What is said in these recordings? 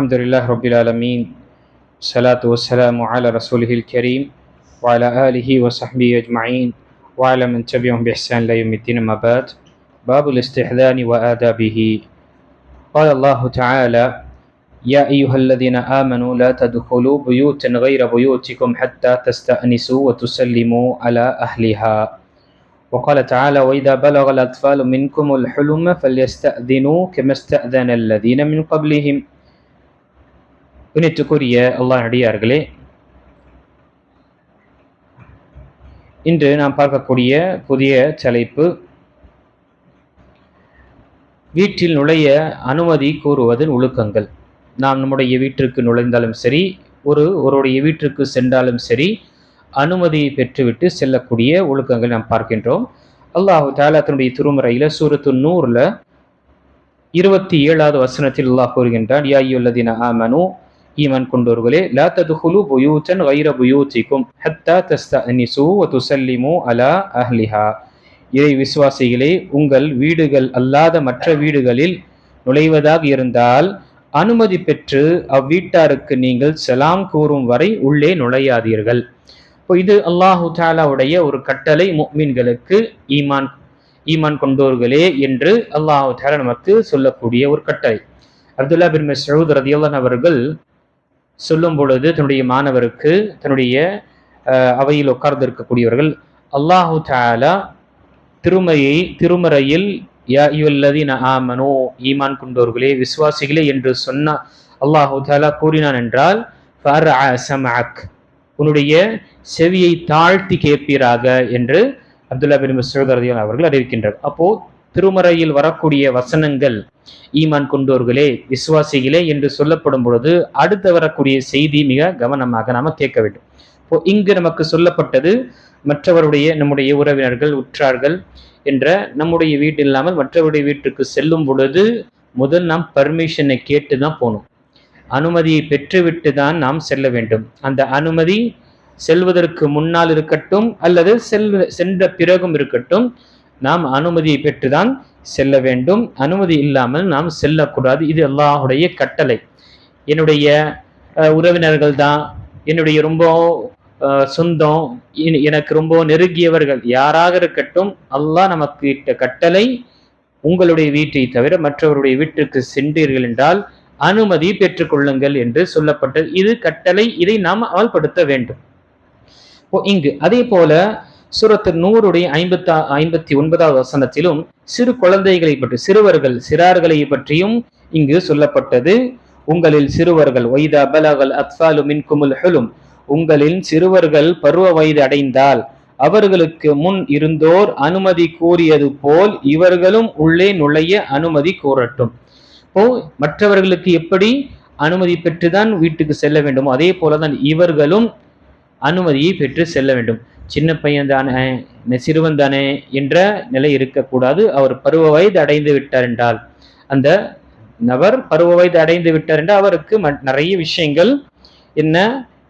الحمد لله رب العالمين الصلاة والسلام على رسوله الكريم وعلى آله وصحبه أجمعين. وعلى من تبعهم بإحسان إلى يوم الدين أما بعد. باب الاستحذان وآدابه. قال الله تعالى يا أيها الذين آمنوا لا تدخلوا بيوتا غير بيوتكم حتى تستأنسوا وتسلموا على أهلها. وقال تعالى وإذا بلغ الأطفال منكم الحلم فليستأذنوا كما استأذن الذين من قبلهم. இணைத்துக்குரிய அல்லாஹ் நடிகார்களே இன்று நாம் பார்க்கக்கூடிய புதிய தலைப்பு வீட்டில் நுழைய அனுமதி கூறுவதன் ஒழுக்கங்கள். நாம் நம்முடைய வீட்டிற்கு நுழைந்தாலும் சரி ஒரு ஒருடைய வீட்டிற்கு சென்றாலும் சரி அனுமதி பெற்றுவிட்டு செல்லக்கூடிய ஒழுக்கங்கள் நாம் பார்க்கின்றோம். அல்லாஹு தாலா தன்னுடைய திருமுறையில சூரத்து நூறில் இருபத்தி ஏழாவது வசனத்தில் அல்லாஹ் கூறுகின்றான் யாயுல்லதின ஆமனு ஈமான் கொண்டோர்களே லா ததுகுலு புயூச்சன் வைர புயூச்சிக்கும் ஹத்தா தஸ்தனிசு வ துசல்லிமு அலா அஹ்லிஹா. இறை விசுவாசிகளே உங்கள் வீடுகள் அல்லாத மற்ற வீடுகளில் நுழைவதாக இருந்தால் அனுமதி பெற்று அவ்வீட்டாருக்கு நீங்கள் செலாம் கூறும் வரை உள்ளே நுழையாதீர்கள். இப்போ இது அல்லாஹு தாலாவுடைய ஒரு கட்டளை முக்மீன்களுக்கு ஈமான் ஈமான் கொண்டோர்களே என்று அல்லாஹு தாலா நமக்கு சொல்லக்கூடிய ஒரு கட்டளை. அப்துல்லா பின் மசூத் ரதியுல்லான் அவர்கள் சொல்லும் பொழுது தன்னுடைய மாணவருக்கு தன்னுடைய அவையில் உட்கார்ந்து இருக்கக்கூடியவர்கள் அல்லாஹு தாலா திருமையை திருமறையில் யா இவல்லதீன ஆமனோ ஈமான் கொண்டோர்களே விசுவாசிகளே என்று சொன்ன அல்லாஹு தாலா கூறினான் என்றால் உன்னுடைய செவியை தாழ்த்தி கேட்பீராக என்று அப்துல்லா பின் மசூத் அவர்கள் அறிவிக்கின்றார். அப்போ திருமறையில் வரக்கூடிய வசனங்கள் ஈமான் கொண்டோர்களே விசுவாசிகளே என்று சொல்லப்படும் பொழுது அடுத்து வரக்கூடிய செய்தி மிக கவனமாக நாம கேட்க வேண்டும். இப்போ இங்கு நமக்கு சொல்லப்பட்டது மற்றவருடைய நம்முடைய உறவினர்கள் உற்றார்கள் என்ற நம்முடைய வீடு இல்லாமல் மற்றவருடைய வீட்டுக்கு செல்லும் பொழுது முதல் நாம் பர்மிஷனை கேட்டு தான் போகணும். அனுமதியை பெற்றுவிட்டு தான் நாம் செல்ல வேண்டும். அந்த அனுமதி செல்வதற்கு முன்னால் இருக்கட்டும் அல்லது செல் சென்ற பிறகும் இருக்கட்டும் நாம் அனுமதியை பெற்றுதான் செல்ல வேண்டும். அனுமதி இல்லாமல் நாம் செல்லக்கூடாது. இது அல்லாஹுடைய கட்டளை. என்னுடைய உறவினர்கள் தான் என்னுடைய ரொம்ப சொந்தம் எனக்கு ரொம்ப நெருங்கியவர்கள் யாராக இருக்கட்டும் அல்லாஹ் நமக்கு இட்ட கட்டளை உங்களுடைய வீட்டை தவிர மற்றவருடைய வீட்டிற்கு சென்றீர்கள் என்றால் அனுமதி பெற்றுக்கொள்ளுங்கள் என்று சொல்லப்பட்டது. இது கட்டளை. இதை நாம் அமல்படுத்த வேண்டும். இங்கு அதே போல சுரத்து நூறுடைய ஐம்பத்தா ஐம்பத்தி ஒன்பதாவது வசனத்திலும் சிறு குழந்தைகளை பற்றி சிறுவர்கள் சிறார்களை பற்றியும் இங்கு சொல்லப்பட்டது. உங்களில் சிறுவர்கள் ஒய்தா பலகல் அத்ஃபாலு மின் குமுல் உங்களின் சிறுவர்கள் பருவ வயது அடைந்தால் அவர்களுக்கு முன் இருந்தோர் அனுமதி கூறியது போல் இவர்களும் உள்ளே நுழைய அனுமதி கூறட்டும். இப்போ மற்றவர்களுக்கு எப்படி அனுமதி பெற்றுதான் வீட்டுக்கு செல்ல வேண்டும்? அதே போலதான் இவர்களும் அனுமதியை பெற்று செல்ல வேண்டும். சின்ன பையன் தானே சிறுவன் தானே என்ற நிலை இருக்கக்கூடாது. அவர் பருவ வயது அடைந்து விட்டார் என்றால் அந்த நபர் பருவ வயது அடைந்து விட்டார் என்றால் அவருக்கு நிறைய விஷயங்கள் என்ன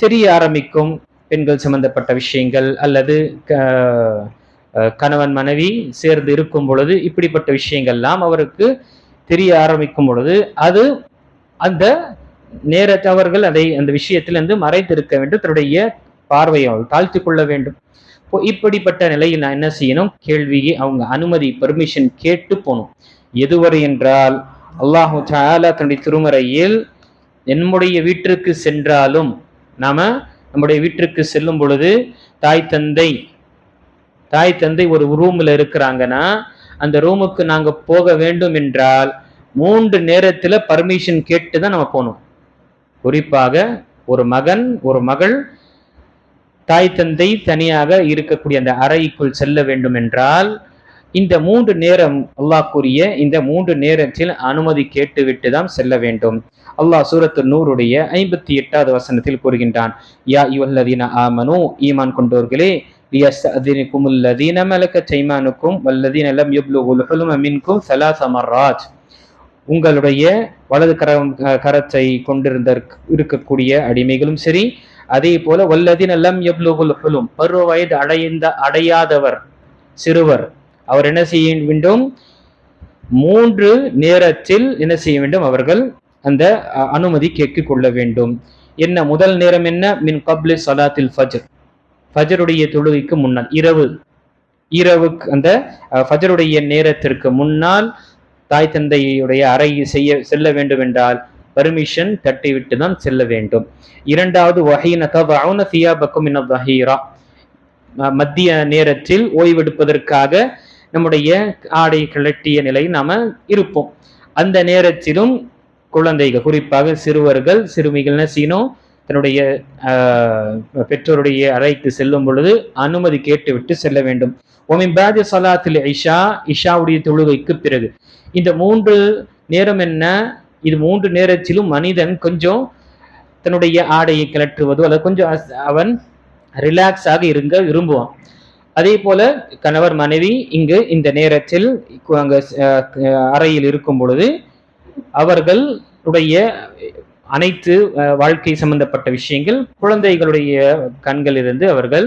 தெரிய ஆரம்பிக்கும். பெண்கள் சம்பந்தப்பட்ட விஷயங்கள் அல்லது கணவன் மனைவி சேர்ந்து இருக்கும் பொழுது இப்படிப்பட்ட விஷயங்கள்லாம் அவருக்கு தெரிய ஆரம்பிக்கும் பொழுது அது அந்த நேரத்தை அவர்கள் அதை அந்த விஷயத்திலிருந்து மறைத்திருக்க வேண்டும். தன்னுடைய பார்வையை அவள் தாழ்த்தி கொள்ள வேண்டும். இப்படிப்பட்ட நிலையில் நான் என்ன செய்யணும்? கேள்வியை அவங்க அனுமதி பெர்மிஷன் கேட்டு போகணும். எதுவரை என்றால் அல்லாஹு தாலா தன்னுடைய திருமறையில் என்னுடைய வீட்டிற்கு சென்றாலும் நாம நம்முடைய வீட்டிற்கு செல்லும் பொழுது தாய் தந்தை தாய் தந்தை ஒரு ரூம்ல இருக்கிறாங்கன்னா அந்த ரூமுக்கு நாங்கள் போக வேண்டும் என்றால் மூன்று நேரத்தில் பர்மிஷன் கேட்டு தான் நம்ம போகணும். குறிப்பாக ஒரு மகன் ஒரு மகள் தாய் தந்தை தனியாக இருக்கக்கூடிய அந்த அறைக்குள் செல்ல வேண்டும் என்றால் இந்த மூன்று நேரம் அல்லாஹ் கூறிய இந்த மூன்று நேரத்தில் அனுமதி கேட்டுவிட்டு தான் செல்ல வேண்டும். அல்லாஹ் சூரத்து நூறுடைய ஐம்பத்தி எட்டாவது வசனத்தில் கூறுகின்றான் யா இவல்லதீன ஆமனு ஈமான் கொண்டோர்களே லியஸ்தஅதினுக்கும் அல்லதீன மலக்க செய்மானுக்கும் வல்லதீன லம் யுப்லுகுல் மின்கும் ஸலாஸ மர்ராத் உங்களுடைய வலது கரம் கரத்தை கொண்டிருந்த இருக்கக்கூடிய அடிமைகளும் சரி அதே போல வல்லதின் லம் எப்லுகுல் ஹுலும் பருவ வயது அடைந்த அடையாதவர் சிறுவர். அவர் என்ன செய்ய வேண்டும்? மூன்று நேரத்தில் என்ன செய்ய வேண்டும்? அவர்கள் அந்த அனுமதி கேட்க கொள்ள வேண்டும். என்ன முதல் நேரம் என்ன? மின் கப்லி சலாத்தில் ஃபஜர். ஃபஜருடைய தொழுகைக்கு முன்னால் இரவு. இரவுக்கு அந்த ஃபஜருடைய நேரத்திற்கு முன்னால் தாய் தந்தையுடைய அறை செய்ய செல்ல வேண்டும் என்றால் பர்மிஷன் தட்டிவிட்டு தான் செல்ல வேண்டும். இரண்டாவது வகையின தவவுன ம- மத்திய நேரத்தில் ஓய்வெடுப்பதற்காக நம்முடைய ஆடை கிளட்டிய நிலையில் நாம இருப்போம். அந்த நேரத்திலும் குழந்தைகள் குறிப்பாக சிறுவர்கள் சிறுமிகள் சீனோ தன்னுடைய பெற்றோருடைய அறைக்கு செல்லும் பொழுது அனுமதி கேட்டுவிட்டு செல்ல வேண்டும். ஒமின் சலாத்தில் இஷா. இஷாவுடைய தொழுகைக்கு பிறகு. இந்த மூன்று நேரம் என்ன? இது மூன்று நேரத்திலும் மனிதன் கொஞ்சம் தன்னுடைய ஆடையை கிளற்றுவதோ அல்லது கொஞ்சம் அவன் ரிலாக்ஸாக இருங்க விரும்புவான். அதே போல கணவர் மனைவி இங்கு இந்த நேரத்தில் அங்க அறையில் இருக்கும் பொழுது அவர்களுடைய அனைத்து வாழ்க்கை சம்பந்தப்பட்ட விஷயங்கள் குழந்தைகளுடைய கண்களிலிருந்து அவர்கள்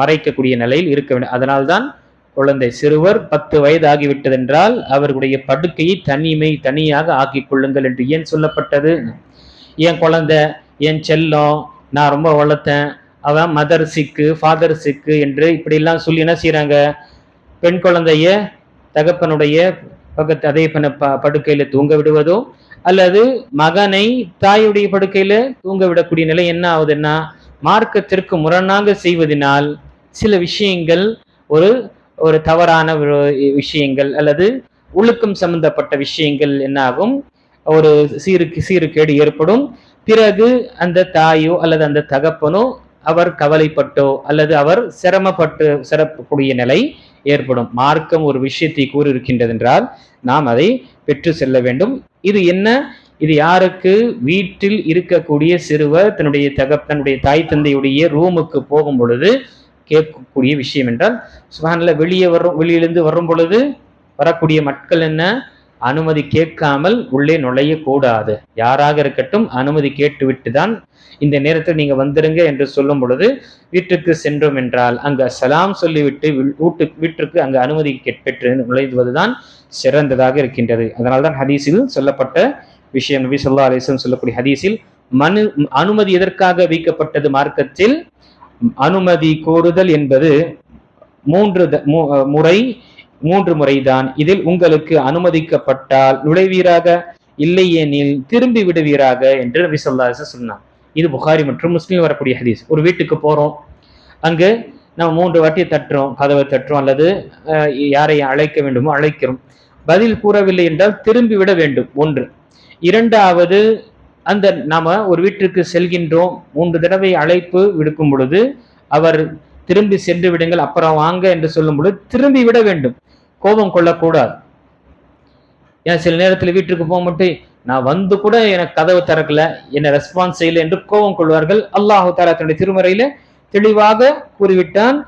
மறைக்கக்கூடிய நிலையில் இருக்க வேண்டும். அதனால்தான் குழந்தை சிறுவர் பத்து வயது ஆகிவிட்டதென்றால் அவர்களுடைய படுக்கையை தனிமை தனியாக ஆக்கிக் கொள்ளுங்கள் என்று ஏன் சொல்லப்பட்டது? என் குழந்தை என் செல்லம் நான் ரொம்ப வளர்த்தேன். அவன் மதர் சிக்கு ஃபாதர் சிக்கு என்று இப்படிலாம் சொல்லி என்ன செய்கிறாங்க பெண் குழந்தைய தகப்பனுடைய பக்கத்து அதே பண்ண ப படுக்கையில் தூங்க விடுவதோ அல்லது மகனை தாயுடைய படுக்கையில் தூங்க விடக்கூடிய நிலை என்ன ஆகுதுன்னா மார்க்கத்திற்கு முரணாக செய்வதனால் சில விஷயங்கள் ஒரு ஒரு தவறான விஷயங்கள் அல்லது ஒழுக்கம் சம்பந்தப்பட்ட விஷயங்கள் என்னாகும்? ஒரு சீருக்கு சீருக்கேடு ஏற்படும். பிறகு அந்த தாயோ அல்லது அந்த தகப்பனோ அவர் கவலைப்பட்டோ அல்லது அவர் சிரமப்பட்டு சிறப்பக்கூடிய நிலை ஏற்படும். மார்க்கம் ஒரு விஷயத்தை கூறியிருக்கின்றது என்றால் நாம் அதை பெற்று செல்ல வேண்டும். இது என்ன? இது யாருக்கு? வீட்டில் இருக்கக்கூடிய சிறுவர் தன்னுடைய தகப் தன்னுடைய தாய் தந்தையுடைய ரூமுக்கு போகும் பொழுது கேட்கக்கூடிய விஷயம் என்றால் சுகானில் வெளியே வரும் வெளியிலிருந்து வரும் பொழுது வரக்கூடிய மக்கள் என்ன? அனுமதி கேட்காமல் உள்ளே நுழையக்கூடாது. யாராக இருக்கட்டும் அனுமதி கேட்டுவிட்டு தான் இந்த நேரத்தில் நீங்கள் வந்துருங்க என்று சொல்லும் பொழுது வீட்டுக்கு சென்றோம் என்றால் அங்கே சலாம் சொல்லிவிட்டு வீட்டு வீட்டிற்கு அங்கு அனுமதி கேட்- பெற்று நுழைவதுதான் சிறந்ததாக இருக்கின்றது. அதனால்தான் ஹதீஸில் சொல்லப்பட்ட விஷயம் நபி சொல்லா அலிஸ்லம் சொல்லக்கூடிய ஹதீஸில் மனு அனுமதி எதற்காக வைக்கப்பட்டது மார்க்கத்தில்? அனுமதி கோருதல் என்பது மூன்று த- மு- முறை மூன்று முறைதான். இதில் உங்களுக்கு அனுமதிக்கப்பட்டால் நுழைவீராக இல்லையெனில் திரும்பி விடுவீராக என்று நபி சொல்லாச சொன்னான் இது புகாரி மற்றும் முஸ்லீம் வரக்கூடிய ஹதீஸ். ஒரு வீட்டுக்கு போறோம். அங்கு நம்ம மூன்று வாட்டி தட்டுறோம் கதவை தட்டுறோம் அல்லது யாரை அழைக்க வேண்டுமோ அழைக்கிறோம். பதில் கூறவில்லை என்றால் திரும்பி விட வேண்டும். ஒன்று. இரண்டாவது அந்த நாம ஒரு வீட்டிற்கு செல்கின்றோம். மூன்று தடவை அழைப்பு விடுக்கும் பொழுது அவர் திரும்பி சென்று விடுங்கள் அப்புறம் வாங்க என்று சொல்லும் பொழுது திரும்பி விட வேண்டும். கோபம் கொள்ளக்கூடாது. ஏன் சில நேரத்தில் வீட்டுக்கு போக மட்டும் நான் வந்து கூட எனக்கு கதவு திறக்கல என்னை ரெஸ்பான்ஸ் செய்யல என்று கோபம் கொள்வார்கள். அல்லாஹு தாலா தன்னுடைய திருமறையில தெளிவாக கூறிவிட்டான்.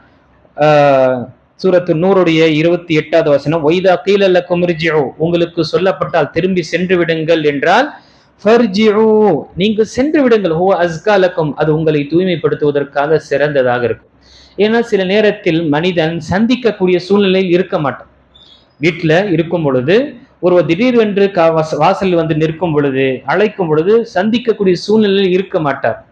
சூரத்து நூறுடைய இருபத்தி எட்டாவது வசனம் ஒய்தா கீழல்ல குமிர்ஜியோ உங்களுக்கு சொல்லப்பட்டால் திரும்பி சென்று விடுங்கள் என்றால் ஃபர்ஜிஉ நீங்க சென்று விடுங்கள். ஹோ அஸ்காலக்கும் அது உங்களை தூய்மைப்படுத்துவதற்காக சிறந்ததாக இருக்கும். ஏன்னா சில நேரத்தில் மனிதன் சந்திக்கக்கூடிய சூழ்நிலையில் இருக்க மாட்டான். வீட்டில் இருக்கும் பொழுது ஒருவர் திடீர்வென்று கா- வாசல் வாசலில் வந்து நிற்கும் பொழுது அழைக்கும் பொழுது சந்திக்கக்கூடிய சூழ்நிலையில் இருக்க மாட்டார்.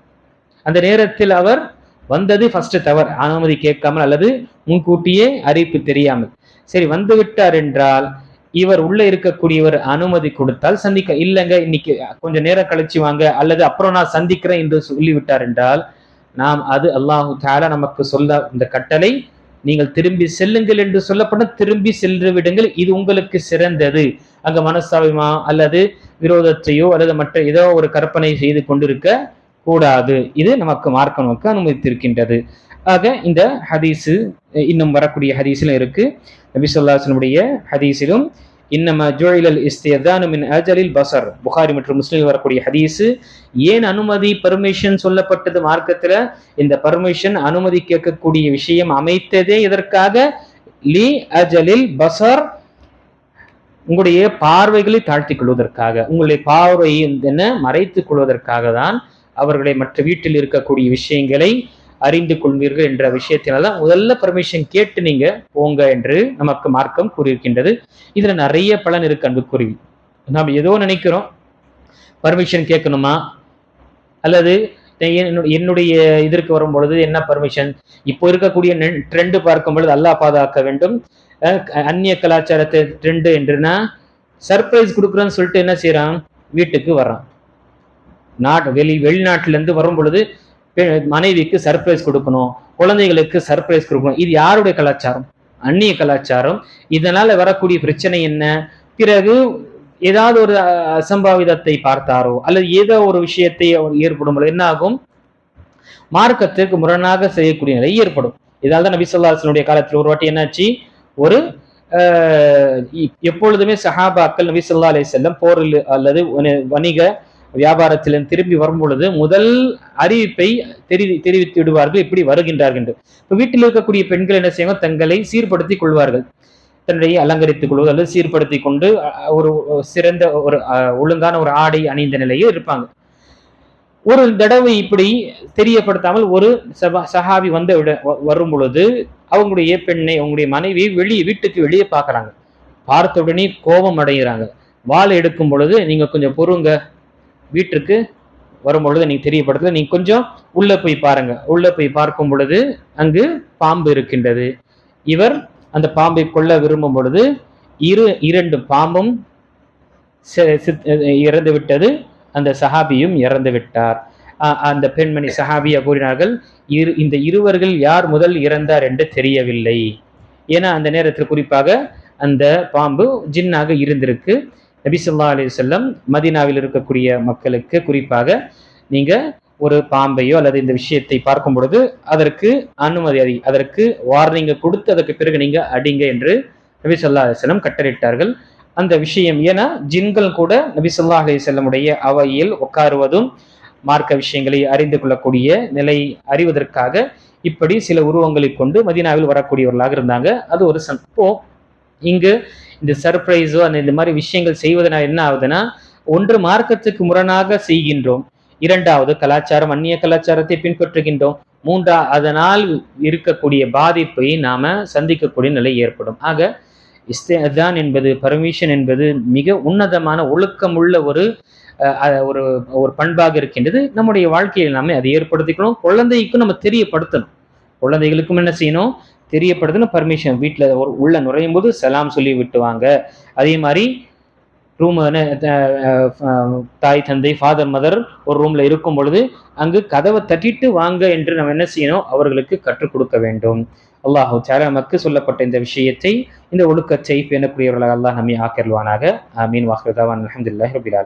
அந்த நேரத்தில் அவர் வந்தது ஃபர்ஸ்ட் தவறு அனுமதி கேட்காமல் அல்லது முன்கூட்டியே அறிவிப்பு தெரியாமல். சரி வந்து விட்டார் என்றால் இவர் உள்ள இருக்கக்கூடியவர் அனுமதி கொடுத்தால் சந்திக்க இல்லைங்க இன்னைக்கு கொஞ்சம் நேரம் கழிச்சு வாங்க அல்லது அப்புறம் நான் சந்திக்கிறேன் என்று சொல்லிவிட்டார் என்றால் நாம் அது அல்லாஹு தாலா நமக்கு சொல்ல இந்த கட்டளை நீங்கள் திரும்பி செல்லுங்கள் என்று சொல்லப்பட திரும்பி சென்று விடுங்கள் இது உங்களுக்கு சிறந்தது. அங்க மனஸ்தாபமா அல்லது விரோதத்தையோ அல்லது மற்ற ஏதோ ஒரு கற்பனை செய்து கொண்டிருக்க கூடாது. இது நமக்கு மார்க்க நமக்கு அனுமதித்திருக்கின்றது. ஆக இந்த ஹதீஸு இன்னும் வரக்கூடிய ஹதீஸிலும் இருக்கு. நபி சொல்லாசனுடைய ஹதீஸிலும் இன்னம ஜுழைலல் இஸ்தியதானு மின் அஜலில் பசர் புகாரி மற்றும் முஸ்லீம் வரக்கூடிய ஹதீஸு ஏன் அனுமதி பர்மிஷன் சொல்லப்பட்டது மார்க்கத்தில்? இந்த பர்மிஷன் அனுமதி கேட்கக்கூடிய விஷயம் அமைத்ததே இதற்காக லி அஜலில் பசர் உங்களுடைய பார்வைகளை தாழ்த்திக் கொள்வதற்காக. உங்களுடைய பார்வையை என்ன? மறைத்துக் கொள்வதற்காக தான் அவர்களை மற்ற வீட்டில் இருக்கக்கூடிய விஷயங்களை அறிந்து கொள்வீர்கள் என்ற விஷயத்தினால தான் முதல்ல பர்மிஷன் கேட்டு நீங்க போங்க என்று நமக்கு மார்க்கம் கூறியிருக்கின்றது. இதுல நிறைய பலன் இருக்கு அன்புக்குருவி. நாம் ஏதோ நினைக்கிறோம் பர்மிஷன் கேட்கணுமா? அல்லது என்னுடைய இதற்கு வரும் பொழுது என்ன பர்மிஷன் இப்போ இருக்கக்கூடிய ட்ரெண்டு பார்க்கும் பொழுது அல்லா பாதுகாக்க வேண்டும். அஹ் அந்நிய கலாச்சாரத்தை ட்ரெண்டு என்றுனா சர்ப்ரைஸ் கொடுக்குறோன்னு சொல்லிட்டு என்ன செய்யறான் வீட்டுக்கு வர்றான். நாட்டு வெளி வெளிநாட்டிலேருந்து வரும் பொழுது மனைவிக்கு சர்ப்ரைஸ் கொடுக்கணும் குழந்தைகளுக்கு சர்ப்ரைஸ் கொடுக்கணும். இது யாருடைய கலாச்சாரம்? அந்நிய கலாச்சாரம். இதனால வரக்கூடிய பிரச்சனை என்ன? பிறகு ஏதாவது ஒரு அஹ், அசம்பாவிதத்தை பார்த்தாரோ அல்லது ஏதோ ஒரு விஷயத்தை ஏற்படும் என்ன ஆகும்? மார்க்கத்திற்கு முரணாக செய்யக்கூடிய நிலை ஏற்படும். இதால் தான் நபி சொல்லாசனுடைய காலத்தில் ஒரு வாட்டி என்னாச்சு? ஒரு அஹ், எப்பொழுதுமே சஹாபாக்கள் நபி சொல்லா அலி செல்லம் போரில் அல்லது வணிக வியாபாரத்திலிருந்து திரும்பி வரும் பொழுது முதல் அறிவிப்பை தெரி தெரிவித்து விடுவார்கள் இப்படி வருகின்றார்கள் என்று. இப்போ வீட்டில் இருக்கக்கூடிய பெண்கள் என்ன செய்வாங்க? தங்களை சீர்படுத்திக் கொள்வார்கள். தன்னுடைய அலங்கரித்துக் கொள்வது அல்லது சீர்படுத்தி கொண்டு ஒரு சிறந்த ஒரு அஹ், ஒழுங்கான ஒரு ஆடை அணிந்த நிலையில் இருப்பாங்க. ஒரு தடவை இப்படி தெரியப்படுத்தாமல் ஒரு சபா சஹாபி வந்து விட வரும் பொழுது அவங்களுடைய பெண்ணை அவங்களுடைய மனைவி வெளியே வீட்டுக்கு வெளியே பார்க்குறாங்க. பார்த்த உடனே கோபம் அடைகிறாங்க. வாள் எடுக்கும் பொழுது நீங்க கொஞ்சம் பொறுங்க. வீட்டிற்கு வரும் பொழுது நீங்க தெரியப்படுத்தல. நீங்கள் கொஞ்சம் உள்ள போய் பாருங்க. உள்ள போய் பார்க்கும் பொழுது அங்கு பாம்பு இருக்கின்றது. இவர் அந்த பாம்பை கொல்ல விரும்பும் பொழுது இரு இரண்டு பாம்பும் இறந்து விட்டது. அந்த சஹாபியும் இறந்து விட்டார். அந்த பெண்மணி சஹாபியா கூறினார்கள் இரு இந்த இருவர்கள் யார் முதல் இறந்தார் என்று தெரியவில்லை. ஏன்னா அந்த நேரத்தில் குறிப்பாக அந்த பாம்பு ஜின்னாக இருந்திருக்கு. நபி ஸல்லல்லாஹு செல்லம் வஸல்லம் மதீனாவில் இருக்கக்கூடிய மக்களுக்கு குறிப்பாக நீங்க ஒரு பாம்பையோ அல்லது இந்த விஷயத்தை பார்க்கும் பொழுது அதற்கு அனுமதி அதி அதற்கு வார்னிங்க கொடுத்து அதற்கு பிறகு நீங்க அடிங்க என்று நபி சொல்லா அலைஹி கட்டளையிட்டார்கள். அந்த விஷயம் ஏன்னா ஜின்கள் கூட நபி சொல்லா அலைஹி அவையில் உட்காருவதும் மார்க்க விஷயங்களை அறிந்து கொள்ளக்கூடிய நிலை அறிவதற்காக இப்படி சில உருவங்களை கொண்டு மதீனாவில் வரக்கூடியவர்களாக இருந்தாங்க. அது ஒரு சம்போ இங்கு இந்த சர்ப்ரைஸோ அந்த இந்த மாதிரி விஷயங்கள் செய்வதனால் என்ன ஆகுதுன்னா ஒன்று மார்க்கத்துக்கு முரணாக செய்கின்றோம். இரண்டாவது கலாச்சாரம் அந்நிய கலாச்சாரத்தை பின்பற்றுகின்றோம். மூன்றா அதனால் இருக்கக்கூடிய பாதிப்பை நாம சந்திக்கக்கூடிய நிலை ஏற்படும். ஆக இஸ்தான் என்பது பர்மிஷன் என்பது மிக உன்னதமான ஒழுக்கமுள்ள ஒரு ஒரு ஒரு பண்பாக இருக்கின்றது. நம்முடைய வாழ்க்கையில் நாம அதை ஏற்படுத்திக்கணும். குழந்தைக்கும் நம்ம தெரியப்படுத்தணும். குழந்தைகளுக்கும் என்ன செய்யணும்? தெரியப்படுதுன்னு பர்மிஷன் வீட்டில் ஒரு உள்ளே நுழையும் போது சலாம் சொல்லி விட்டுவாங்க. அதே மாதிரி ரூம் தாய் தந்தை ஃபாதர் மதர் ஒரு ரூமில் இருக்கும் பொழுது அங்கு கதவை தட்டிட்டு வாங்க என்று நம்ம என்ன செய்யணும்? அவர்களுக்கு கற்றுக் கொடுக்க வேண்டும். அல்லாஹு சாரா நமக்கு சொல்லப்பட்ட இந்த விஷயத்தை இந்த ஒழுக்கத்தை பேணக்கூடியவர்களாக அல்லாஹ் நம்மை ஆக்கிரல்வானாக மீன் வாஹ்ரதாவான் அலமதுல்லாஹி ரபில்